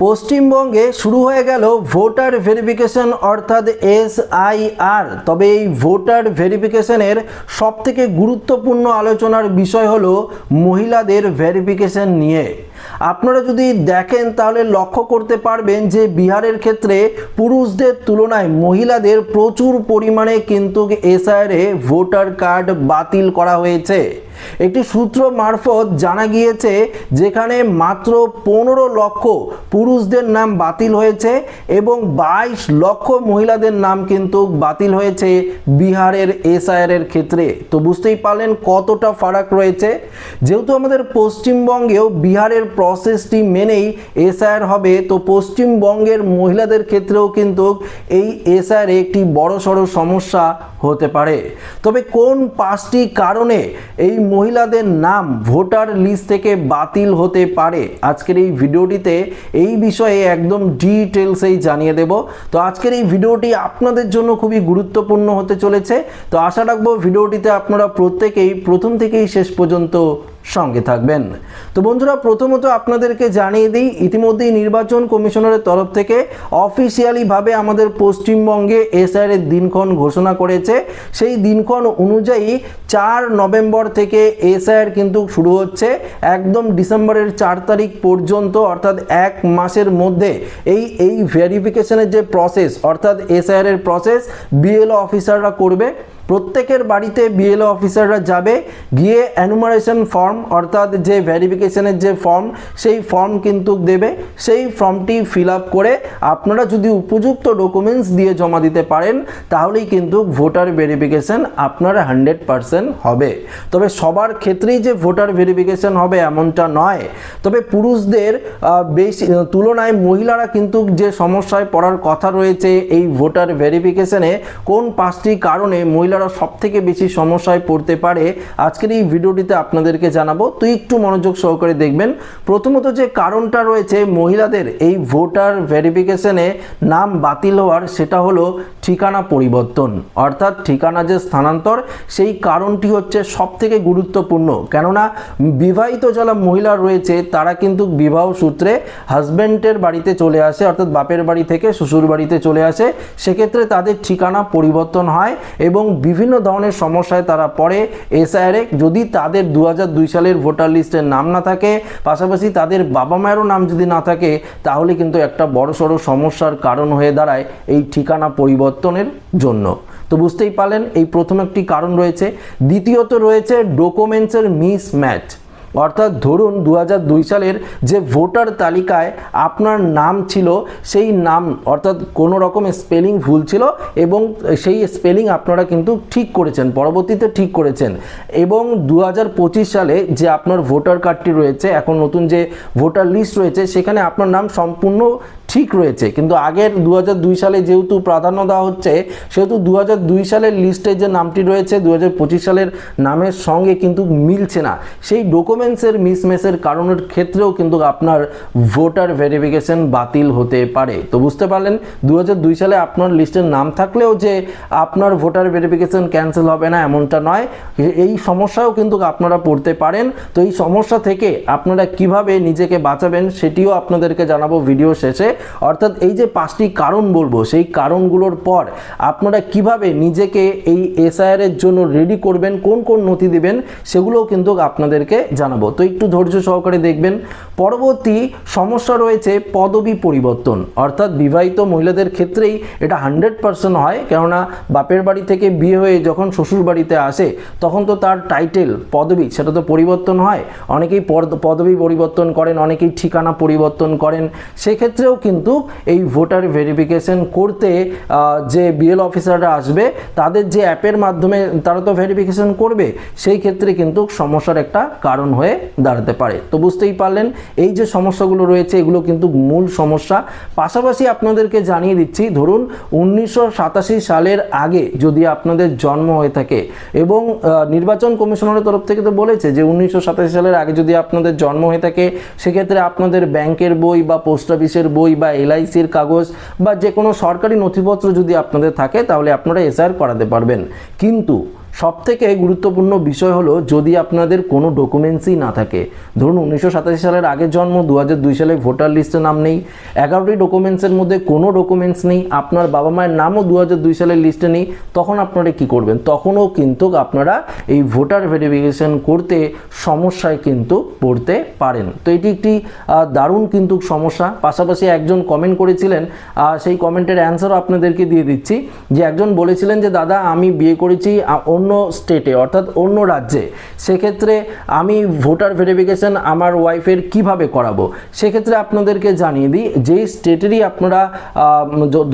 পশ্চিমবঙ্গে শুরু হয়ে গেল ভোটার ভেরিফিকেশন অর্থাৎ এসআইআর। তবে এই ভোটার ভেরিফিকেশনের সবথেকে গুরুত্বপূর্ণ আলোচনার বিষয় হলো মহিলাদের ভেরিফিকেশন নিয়ে। আপনারা যদি দেখেন তাহলে লক্ষ্য করতে পারবেন যে বিহারের ক্ষেত্রে পুরুষদের তুলনায় মহিলাদের প্রচুর পরিমাণে কিন্তু এসআইআরে ভোটার কার্ড বাতিল করা হয়েছে। একটি সূত্র মারফত জানা গিয়েছে যেখানে মাত্র পনেরো লক্ষ পুরুষদের নাম বাতিল হয়েছে এবং বাইশ লক্ষ মহিলাদের নাম কিন্তু বাতিল হয়েছে বিহারের এসআইআর এর ক্ষেত্রে। তো বুঝতেই পারলেন কতটা ফারাক রয়েছে। যেহেতু আমাদের পশ্চিমবঙ্গেও বিহারের প্রসেসটি মেনেই এসআইআর হবে। তো পশ্চিমবঙ্গের মহিলাদের ক্ষেত্রেও কিন্তু এই এসআইআর একটি বড়সড় সমস্যা হতে পারে। তবে কোন পাঁচটি কারণে এই মহিলাদের নাম ভোটার লিস্ট থেকে বাতিল হতে পারে? আজকের এই ভিডিওটিতে এই বিষয়ে একদম ডিটেলসেই জানিয়ে দেব। তো আজকের এই ভিডিওটি আপনাদের জন্য খুবই গুরুত্বপূর্ণ হতে চলেছে। তো আশা রাখব ভিডিওটিতে আপনারা প্রত্যেকেই প্রথম থেকেই শেষ পর্যন্ত সঙ্গে থাকবেন। তো বন্ধুরা, প্রথমত আপনাদেরকে জানিয়ে দিই, ইতিমধ্যেই নির্বাচন কমিশনারের তরফ থেকে অফিসিয়ালিভাবে আমাদের পশ্চিমবঙ্গে এসআইআর এর দিনক্ষণ ঘোষণা করেছে। সেই দিনক্ষণ অনুযায়ী চার নভেম্বর থেকে এসআইআর কিন্তু শুরু হচ্ছে। একদম ডিসেম্বরের চার তারিখ পর্যন্ত, অর্থাৎ এক মাসের মধ্যে এই এই ভেরিফিকেশনের যে প্রসেস অর্থাৎ এসআইআর এর প্রসেস বিএলও অফিসাররা করবে। প্রত্যেকের বাড়িতে বিএলও অফিসাররা যাবে। গিয়ে অ্যানুমারেশন ফর্ম অর্থাৎ যে ভেরিফিকেশনের যে ফর্ম সেই ফর্ম কিন্তু দেবে। সেই ফর্মটি ফিল করে আপনারা যদি উপযুক্ত ডকুমেন্টস দিয়ে জমা দিতে পারেন, তাহলেই কিন্তু ভোটার ভেরিফিকেশন আপনার হান্ড্রেড পারসেন্ট হবে। তবে সবার ক্ষেত্রেই যে ভোটার ভেরিফিকেশন হবে এমনটা নয়। তবে পুরুষদের বেশি তুলনায় মহিলারা কিন্তু যে সমস্যায় পড়ার কথা রয়েছে এই ভোটার ভেরিফিকেশনে কোন পাঁচটি কারণে মহিলারা সব থেকে বেশি সমস্যায় পড়তে পারে। আজকের এই ভিডিওটিতে আপনাদেরকে জানাব তো একটু মনোযোগ সহকারে দেখবেন। প্রথমত যে কারণটা রয়েছে, মহিলাদের এই ভোটার ভেরিফিকেশনে নাম বাতিল হওয়ার, সেটা হলো ঠিকানা পরিবর্তন। অর্থাৎ ঠিকানা যে স্থানান্তর, সেই কারণটি হচ্ছে সব থেকে গুরুত্বপূর্ণ। কেননা, বিবাহিত যারা মহিলা রয়েছে, তারা কিন্তু বিবাহ সূত্রে হাজব্যান্ডের বাড়িতে চলে আসে, অর্থাৎ বাপের বাড়ি থেকে শ্বশুর বাড়িতে চলে আসে। সেক্ষেত্রে তাদের ঠিকানা পরিবর্তন হয় এবং বিভিন্ন ধরনের সমস্যায় তারা পড়ে। এসআইআরে যদি তাদের দু সালের ভোটার লিস্টের নাম না থাকে, পাশাপাশি তাদের বাবা মায়েরও নাম যদি না থাকে, তাহলে কিন্তু একটা বড়সড় সমস্যার কারণ হয়ে দাঁড়ায় এই ঠিকানা পরিবর্তনের জন্য। তো বুঝতেই পারলেন, এই প্রথম একটি কারণ রয়েছে। দ্বিতীয়ত রয়েছে ডকুমেন্টসের মিস ম্যাচ অর্থাৎ ধরুন দু হাজার দুই সালের যে ভোটার তালিকায় আপনার নাম ছিল, সেই নাম, অর্থাৎ কোনো রকম স্পেলিং ভুল ছিল এবং সেই স্পেলিং আপনারা কিন্তু ঠিক করেছেন, পরবর্তীতে ঠিক করেছেন। এবং দু হাজার পঁচিশ সালে যে আপনার ভোটার কার্ডটি রয়েছে, এখন নতুন যে ভোটার লিস্ট রয়েছে, সেখানে আপনার নাম সম্পূর্ণ ঠিক রয়েছে। কিন্তু আগের দু হাজার দুই সালে যেহেতু প্রাধান্য দেওয়া হচ্ছে, সেহেতু দু হাজার দুই সালের লিস্টে যে নামটি রয়েছে দু হাজার পঁচিশ সালের নামের সঙ্গে কিন্তু মিলছে না। সেই ডকুমেন্টসের মিসম্যাচের কারণের ক্ষেত্রেও কিন্তু আপনার ভোটার ভেরিফিকেশন বাতিল হতে পারে। তো বুঝতে পারলেন? দু হাজার দুই সালে আপনার লিস্টের নাম থাকলেও যে আপনার ভোটার ভেরিফিকেশন ক্যান্সেল হবে না এমনটা নয়। এই সমস্যাও কিন্তু আপনারা পড়তে পারেন। তো এই সমস্যা থেকে আপনারা কীভাবে নিজেকে বাঁচাবেন সেটিও আপনাদেরকে জানাব ভিডিও শেষে। অর্থাৎ এই যে পাঁচটি কারণ বলব, সেই কারণগুলোর পর আপনারা কীভাবে নিজেকে এই এসআইআর এর জন্য রেডি করবেন, কোন কোন নথি দিবেন, সেগুলোও কিন্তু আপনাদেরকে জানাব। তো একটু ধৈর্য সহকারে দেখবেন, পরবর্তী সমস্যা রয়েছে পদবি পরিবর্তন। অর্থাৎ বিবাহিত মহিলাদের ক্ষেত্রেই এটা হান্ড্রেড পার্সেন্ট হয়, কেননা বাপের বাড়ি থেকে বিয়ে হয়ে যখন শ্বশুর বাড়িতে আসে, তখন তো তার টাইটেল, পদবি, সেটা তো পরিবর্তন হয়। অনেকেই পদ- পদবি পরিবর্তন করেন, অনেকেই ঠিকানা পরিবর্তন করেন। সেক্ষেত্রেও কিন্তু এই ভোটার ভেরিফিকেশন করতে যে বিএল অফিসাররা আসবে, তাদের যে অ্যাপের মাধ্যমে তারা তো ভেরিফিকেশন করবে, সেই ক্ষেত্রে কিন্তু সমস্যার একটা কারণ হয়ে দাঁড়াতে পারে। তো বুঝতেই পারলেন, এই যে সমস্যাগুলো রয়েছে, এগুলো কিন্তু মূল সমস্যা। পাশাপাশি আপনাদেরকে জানিয়ে দিচ্ছি, ধরুন উনিশশো সাতাশি সালের আগে যদি আপনাদের জন্ম হয়ে থাকে এবং নির্বাচন কমিশনারের তরফ থেকে তো বলেছে যে উনিশশো সাতাশি সালের আগে যদি আপনাদের জন্ম হয়ে থাকে, সেক্ষেত্রে আপনাদের ব্যাংকের বই বা পোস্ট অফিসের বই বা এলআইসির কাগজ বা যে কোনো সরকারি নথিপত্র যদি আপনাদের থাকে, তাহলে আপনারা এসআর করাতে পারবেন। কিন্তু সব থেকে গুরুত্বপূর্ণ বিষয় হলো যদি আপনাদের কোনো ডকুমেন্টসই না থাকে। ধরুন উনিশশো সাতাশি সালের আগের জন্ম দু দুই সালে ভোটার লিস্টে নাম নেই এগারোটি ডকুমেন্টসের মধ্যে কোনো ডকুমেন্টস নেই আপনার বাবা মায়ের নামও দু দুই সালের লিস্টে নেই তখন আপনারা কি করবেন? তখনও কিন্তু আপনারা এই ভোটার ভেরিফিকেশন করতে সমস্যায় কিন্তু পড়তে পারেন। তো এটি একটি দারুণ কিন্তু সমস্যা। পাশাপাশি একজন কমেন্ট করেছিলেন সেই কমেন্টের অ্যান্সারও আপনাদেরকে দিয়ে দিচ্ছি। যে একজন বলেছিলেন যে দাদা আমি বিয়ে করেছি আহ, অন্য স্টেটে অর্থাৎ অন্য রাজ্যে, সেক্ষেত্রে আমি ভোটার ভেরিফিকেশন আমার ওয়াইফের কীভাবে করাবো? সেক্ষেত্রে আপনাদেরকে জানিয়ে দিই, যেই স্টেটেরই আপনারা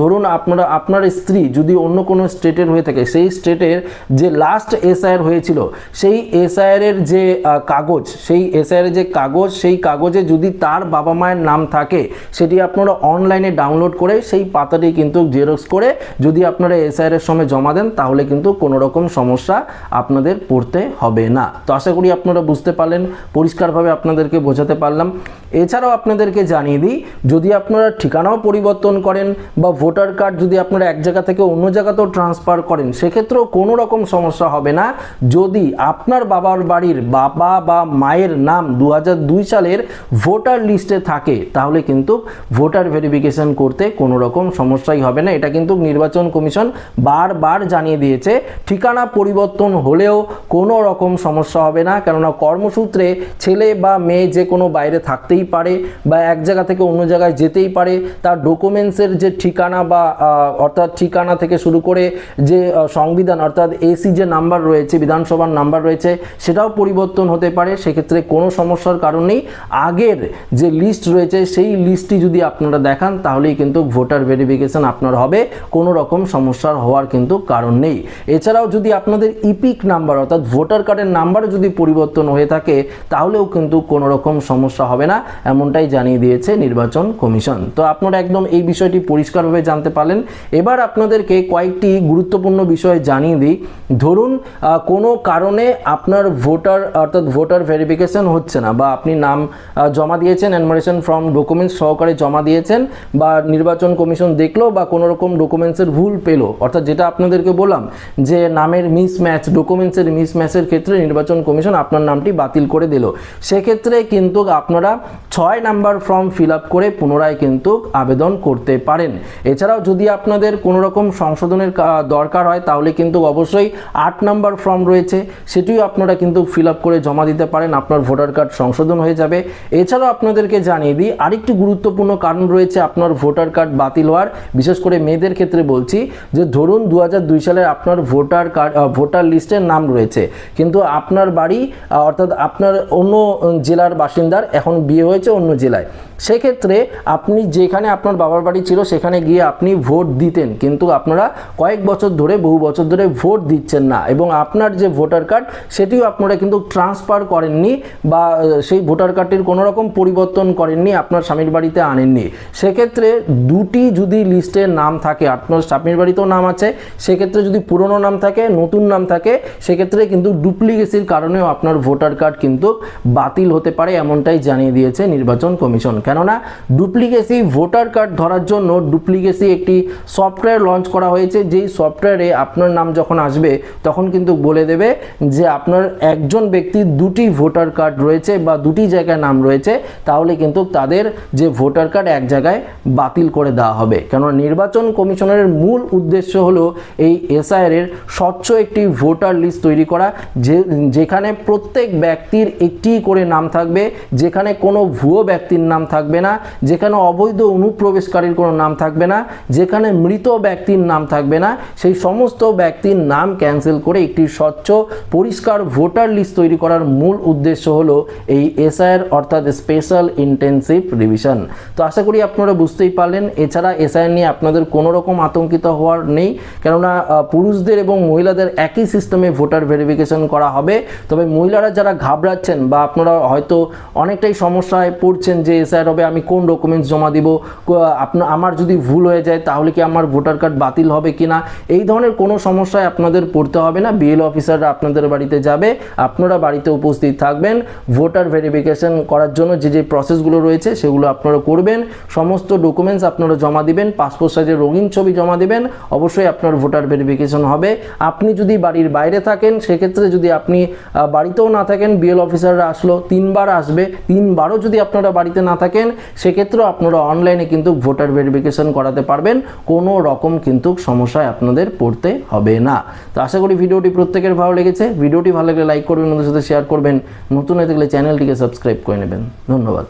ধরুন আপনারা, আপনার স্ত্রী যদি অন্য কোনো স্টেটের হয়ে থাকে, সেই স্টেটের যে লাস্ট এসআইআর হয়েছিল, সেই এসআইআর এর যে কাগজ, সেই এসআইআর এর যে কাগজ, সেই কাগজে যদি তার বাবা মায়ের নাম থাকে, সেটি আপনারা অনলাইনে ডাউনলোড করে সেই পাতাটি কিন্তু জেরক্স করে যদি আপনারা এসআইআর এর সময় জমা দেন, তাহলে কিন্তু কোনো রকম সমস্যা আপনাদের পড়তে হবে না। তো আশা করি আপনারা বুঝতে পারলেন, পরিষ্কারভাবে আপনাদেরকে বোঝাতে পারলাম। এছাড়াও আপনাদেরকে জানিয়ে দিই, যদি আপনারা ঠিকানাও পরিবর্তন করেন বা ভোটার কার্ড যদি আপনারা এক জায়গা থেকে অন্য জায়গাতেও ট্রান্সফার করেন, সেক্ষেত্রেও কোনো রকম সমস্যা হবে না। যদি আপনার বাবার বাড়ির বাবা বা মায়ের নাম দু হাজার দুই সালের ভোটার লিস্টে থাকে, তাহলে কিন্তু ভোটার ভেরিফিকেশন করতে কোনো রকম সমস্যাই হবে না। এটা কিন্তু নির্বাচন কমিশন বারবার জানিয়ে দিয়েছে। ঠিকানা পরিবর্তন হলেও কোনো রকম সমস্যা হবে না। কেননা কর্মসূত্রে ছেলে বা মেয়ে যে কোনো বাইরে থাকতেই পারে বা এক জায়গা থেকে অন্য জায়গায় যেতেই পারে। তার ডকুমেন্টসের যে ঠিকানা বা অর্থাৎ ঠিকানা থেকে শুরু করে যে সংবিধান, অর্থাৎ এসি যে নাম্বার রয়েছে, বিধানসভার নাম্বার রয়েছে, সেটাও পরিবর্তন হতে পারে। সেক্ষেত্রে কোনো সমস্যার কারণ নেই। আগের যে লিস্ট রয়েছে, সেই লিস্টটি যদি আপনারা দেখান, তাহলেই কিন্তু ভোটার ভেরিফিকেশন আপনার হবে। কোনো রকম সমস্যার হওয়ার কিন্তু কারণ নেই। এছাড়াও যদি আপনাদের ইপিক নাম্বার অর্থাৎ ভোটার কার্ডের নাম্বার যদি পরিবর্তন হয়ে থাকে, তাহলেও কিন্তু কোনো রকম সমস্যা হবে না, এমনটাই জানিয়ে দিয়েছে নির্বাচন কমিশন। তো আপনারা একদম এই বিষয়টি পরিষ্কারভাবে জানতে পারলেন। এবার আপনাদেরকে কয়েকটি গুরুত্বপূর্ণ বিষয় জানিয়ে দিই। ধরুন কোনো কারণে আপনার ভোটার অর্থাৎ ভোটার ভেরিফিকেশন হচ্ছে না, বা আপনি নাম জমা দিয়েছেন অ্যানমারেশন ফর্ম ডকুমেন্টস সহকারে জমা দিয়েছেন, বা নির্বাচন কমিশন দেখল, বা কোনো রকম ডকুমেন্টসের ভুল পেল, অর্থাৎ যেটা আপনাদেরকে বললাম, যে নামের মিস ম্যাচ ডকুমেন্টসের মিস ম্যাচের ক্ষেত্রে নির্বাচন কমিশন আপনার নামটি বাতিল করে দিল। সেক্ষেত্রে কিন্তু আপনারা ছয় নাম্বার ফর্ম ফিল আপ করে পুনরায় কিন্তু আবেদন করতে পারেন। এছাড়াও যদি আপনাদের কোনো রকম সংশোধনের দরকার হয়, তাহলে কিন্তু অবশ্যই আট নাম্বার ফর্ম রয়েছে, সেটিও আপনারা কিন্তু ফিল আপ করে জমা দিতে পারেন, আপনার ভোটার কার্ড সংশোধন হয়ে যাবে। এছাড়াও আপনাদেরকে জানিয়ে দিই, আরেকটি গুরুত্বপূর্ণ কারণ রয়েছে আপনার ভোটার কার্ড বাতিল হওয়ার। বিশেষ করে মেয়েদের ক্ষেত্রে বলছি যে, ধরুন দু সালের আপনার ভোটার কার্ড ভোটার লিস্টের নাম রয়েছে। কিন্তু আপনার বাড়ি অর্থাৎ আপনার অন্য জেলার বাসিন্দার এখন বিয়ে হয়েছে অন্য জেলায়। সেক্ষেত্রে আপনি যেখানে আপনার বাবার বাড়ি ছিল, সেখানে গিয়ে আপনি ভোট দিতেন। কিন্তু আপনারা কয়েক বছর ধরে, বহু বছর ধরে ভোট দিচ্ছেন না। এবং আপনার যে ভোটার কার্ড, সেটিও আপনারা কিন্তু ট্রান্সফার করেননি বা সেই ভোটার কার্ডটির কোনো রকম পরিবর্তন করেননি, আপনার স্বামীর বাড়িতে আনেননি। সেক্ষেত্রে দুটি যদি লিস্টের নাম থাকে, আপনার স্বামীর বাড়িতেও নাম আছে, সেক্ষেত্রে যদি পুরনো নাম থাকে, নতুন নাম থাকে, সেক্ষেত্রে কিন্তু ডুপ্লিকেসির কারণেও আপনার ভোটার কার্ড কিন্তু বাতিল হতে পারে, এমনটাই জানিয়ে দিয়েছে নির্বাচন কমিশন। কেননা ডুপ্লিকেসি ভোটার কার্ড ধরার জন্য ডুপ্লিকেসি একটি সফটওয়্যার লঞ্চ করা হয়েছে। যেই সফটওয়্যারে আপনার নাম যখন আসবে, তখন কিন্তু বলে দেবে যে আপনার একজন ব্যক্তির দুটি ভোটার কার্ড রয়েছে বা দুটি জায়গায় নাম রয়েছে, তাহলে কিন্তু তাদের যে ভোটার কার্ড এক জায়গায় বাতিল করে দেওয়া হবে। কেননা নির্বাচন কমিশনের মূল উদ্দেশ্য হলো এই এসআইআর এর স্বচ্ছ একটি ভোটার লিস্ট তৈরি করা, যে, যেখানে প্রত্যেক ব্যক্তির একটি করে নাম থাকবে, যেখানে কোনো ভুয়ো ব্যক্তির নাম থাকবে না, যেখানে অবৈধ অনুপ্রবেশকারীর কোনো নাম থাকবে না, যেখানে মৃত ব্যক্তির নাম থাকবে না, সেই সমস্ত ব্যক্তির নাম ক্যান্সেল করে একটি স্বচ্ছ, পরিষ্কার ভোটার লিস্ট তৈরি করার মূল উদ্দেশ্য হলো এই এসআইআর অর্থাৎ স্পেশাল ইন্টেন্সিভ রিভিশন। তো আশা করি আপনারা বুঝতেই পারলেন, এছাড়া এসআইআর নিয়ে আপনাদের কোনো রকম আতঙ্কিত হওয়ার নেই, কেননা পুরুষদের এবং মহিলাদের একই সিস্টেমে ভোটার ভেরিফিকেশন করা হবে। তবে মহিলারা যারা ঘাবড়াচ্ছেন বা আপনারা হয়তো অনেকটাই সমস্যায় পড়ছেন যে এসআইআর ডিসাইড হবে আমি কোন ডকুমেন্টস জমা দিব? আপনার আমার যদি ভুল হয়ে যায়, তাহলে কি আমার ভোটার কার্ড বাতিল হবে কি না এই ধরনের কোনো সমস্যায় আপনাদের পড়তে হবে না। বিএল অফিসাররা আপনাদের বাড়িতে যাবে, আপনারা বাড়িতে উপস্থিত থাকবেন। ভোটার ভেরিফিকেশন করার জন্য যে যে প্রসেসগুলো রয়েছে, সেগুলো আপনারা করবেন। সমস্ত ডকুমেন্টস আপনারা জমা দিবেন পাসপোর্ট সাইজের রঙিন ছবি জমা দিবেন। অবশ্যই আপনার ভোটার ভেরিফিকেশন হবে। আপনি যদি বাড়ির বাইরে থাকেন, সেক্ষেত্রে যদি আপনি বাড়িতেও না থাকেন বিএল অফিসাররা আসলো, তিনবার আসবে। তিনবারও যদি আপনারা বাড়িতে না থাকেন, সেক্ষেত্রেও আপনারা অনলাইনে কিন্তু ভোটার ভেরিফিকেশন করাতে পারবেন। কোনো রকম কিন্তু সমস্যায় আপনাদের পড়তে হবে না। তো আশা করি ভিডিওটি প্রত্যেকের ভালো লেগেছে। ভিডিওটি ভালো লাগলে লাইক করবেন ওদের সাথে শেয়ার করবেন। নতুন হয়ে থাকলে চ্যানেলটিকে সাবস্ক্রাইব করে নেবেন। ধন্যবাদ।